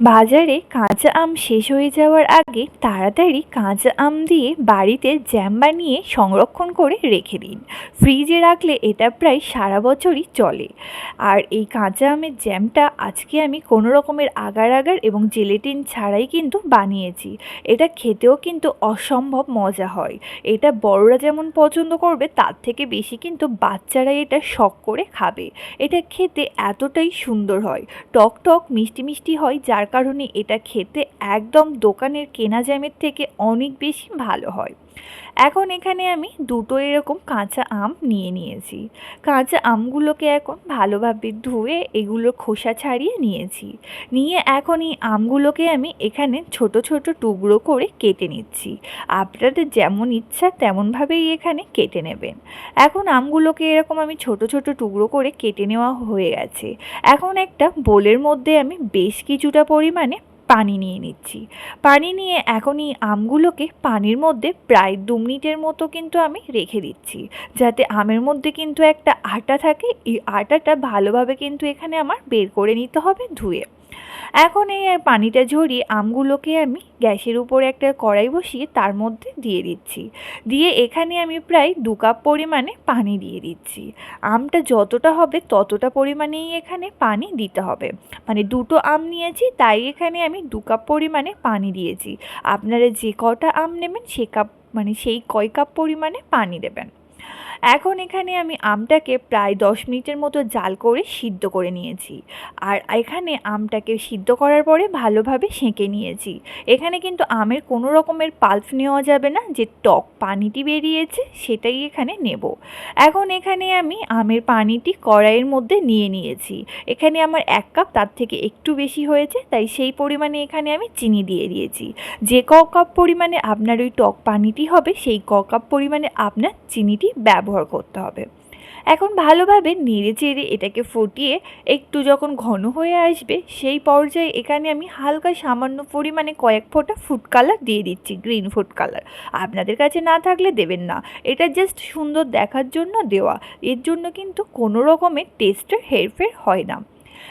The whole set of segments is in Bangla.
বাজারে কাঁচা আম শেষ হয়ে যাওয়ার আগে তাড়াতাড়ি কাঁচা আম দিয়ে বাড়িতে জ্যাম বানিয়ে সংরক্ষণ করে রেখে দিন। ফ্রিজে রাখলে এটা প্রায় সারা বছরই চলে। আর এই কাঁচা আমের জ্যামটা আজকে আমি কোনো রকমের আগার আগার এবং জেলেটিন ছাড়াই কিন্তু বানিয়েছি। এটা খেতেও কিন্তু অসম্ভব মজা হয়। এটা বড়রা যেমন পছন্দ করবে, তার থেকে বেশি কিন্তু বাচ্চারা এটা শখ করে খাবে। এটা খেতে এতটাই সুন্দর হয়। টক টক, মিষ্টি মিষ্টি হয়, যার কারণে এটা খেতে একদম দোকানের কেনা জ্যামের থেকে অনেক বেশি ভালো হয়। এখন এখানে আমি দুটো এরকম কাঁচা আম নিয়ে নিয়েছি। কাঁচা আমগুলোকে এখন ভালোভাবে ধুয়ে এগুলো খোসা ছাড়িয়ে নিয়েছি। নিয়ে এখন এই আমগুলোকে আমি এখানে ছোট ছোট টুকরো করে কেটে নিচ্ছি। আপনাদের যেমন ইচ্ছা তেমনভাবেই এখানে কেটে নেবেন। এখন আমগুলোকে এরকম আমি ছোট ছোট টুকরো করে কেটে নেওয়া হয়ে গেছে। এখন একটা বোলের মধ্যে আমি বেশ কিছুটা পরিমাণে পানি নিয়ে নিচ্ছি। পানি নিয়ে এখন এই আমগুলোকে পানির মধ্যে প্রায় দু মিনিটের মতো কিন্তু আমি রেখে দিচ্ছি। যাতে আমের মধ্যে কিন্তু একটা আটা থাকে, এই আটাটা ভালোভাবে কিন্তু এখানে আমার বের করে নিতে হবে ধুয়ে। এখন এই পানিটা ঝরিয়ে আমগুলোকে আমি গ্যাসের উপরে একটা কড়াই বসিয়ে তার মধ্যে দিয়ে দিচ্ছি। দিয়ে এখানে আমি প্রায় দু কাপ পরিমাণে পানি দিয়ে দিচ্ছি। আমটা যতটা হবে ততটা পরিমাণেই এখানে পানি দিতে হবে। মানে দুটো আম নিয়েছি, তাই এখানে আমি দু কাপ পরিমাণে পানি দিয়েছি। আপনারা যে কটা আম নেবেন সে কাপ মানে সেই কয় কাপ পরিমাণে পানি দেবেন। এখন এখানে আমি আমটাকে প্রায় দশ মিনিটের মতো জাল করে সিদ্ধ করে নিয়েছি। আর এখানে আমটাকে সিদ্ধ করার পরে ভালোভাবে সেঁকে নিয়েছি। এখানে কিন্তু আমের কোনো রকমের পাল্প নেওয়া যাবে না, যে টক পানিটি বেরিয়েছে সেটাই এখানে নেব। এখন এখানে আমি আমের পানিটি কড়াইয়ের মধ্যে নিয়ে নিয়েছি। এখানে আমার এক কাপ, তার থেকে একটু বেশি হয়েছে, তাই সেই পরিমাণে এখানে আমি চিনি দিয়ে দিয়েছি। যে ক কাপ পরিমাণে আপনার ওই টক পানিটি হবে, সেই ক কাপ পরিমাণে আপনার চিনিটি ব্যবহার করতে হবে। এখন ভালোভাবে নেড়ে চেড়ে এটাকে ফুটিয়ে একটু যখন ঘন হয়ে আসবে, সেই পর্যায়ে এখানে আমি হালকা সামান্য পরিমাণে কয়েক ফোঁটা ফুড কালার দিয়ে দিচ্ছি গ্রিন ফুড কালার আপনাদের কাছে না থাকলে দেবেন না। এটা জাস্ট সুন্দর দেখার জন্য দেওয়া। এর জন্য কিন্তু কোনো রকমের টেস্টের হেরফের হয় না।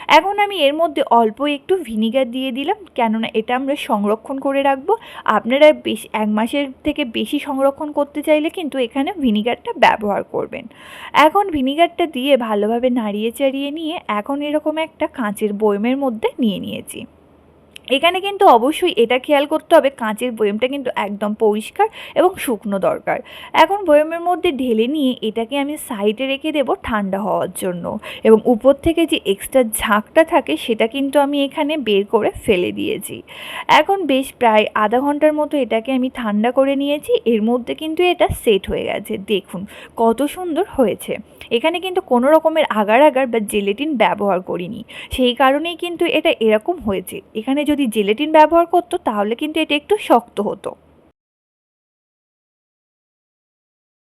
এখন আমি এর মধ্যে অল্প একটু ভিনিগার দিয়ে দিলাম, কেননা এটা আমরা সংরক্ষণ করে রাখব। আপনারা বেশ এক মাসের থেকে বেশি সংরক্ষণ করতে চাইলে কিন্তু এখানে ভিনিগারটা ব্যবহার করবেন। এখন ভিনিগারটা দিয়ে ভালোভাবে নাড়িয়ে চাড়িয়ে নিয়ে এখন এরকম একটা কাঁচের বয়মের মধ্যে নিয়ে নিয়েছি। এখানে কিন্তু অবশ্যই এটা খেয়াল করতে হবে, কাঁচের বয়মটা কিন্তু একদম পরিষ্কার এবং শুকনো দরকার। এখন বয়মের মধ্যে ঢেলে নিয়ে এটাকে আমি সাইডে রেখে দেবো ঠান্ডা হওয়ার জন্য এবং উপর থেকে যে এক্সট্রা ঝাঁকটা থাকে সেটা কিন্তু আমি এখানে বের করে ফেলে দিয়েছি। এখন বেশ প্রায় আধা ঘণ্টার মতো এটাকে আমি ঠান্ডা করে নিয়েছি, এর মধ্যে কিন্তু এটা সেট হয়ে গেছে। দেখুন কত সুন্দর হয়েছে। এখানে কিন্তু কোনো রকমের আগার আগার বা জেলেটিন ব্যবহার করিনি। সেই কারণেই কিন্তু এটা এরকম হয়েছে। এখানে যদি জেলেটিন ব্যবহার করতো তাহলে কিন্তু এটা একটু শক্ত হতো।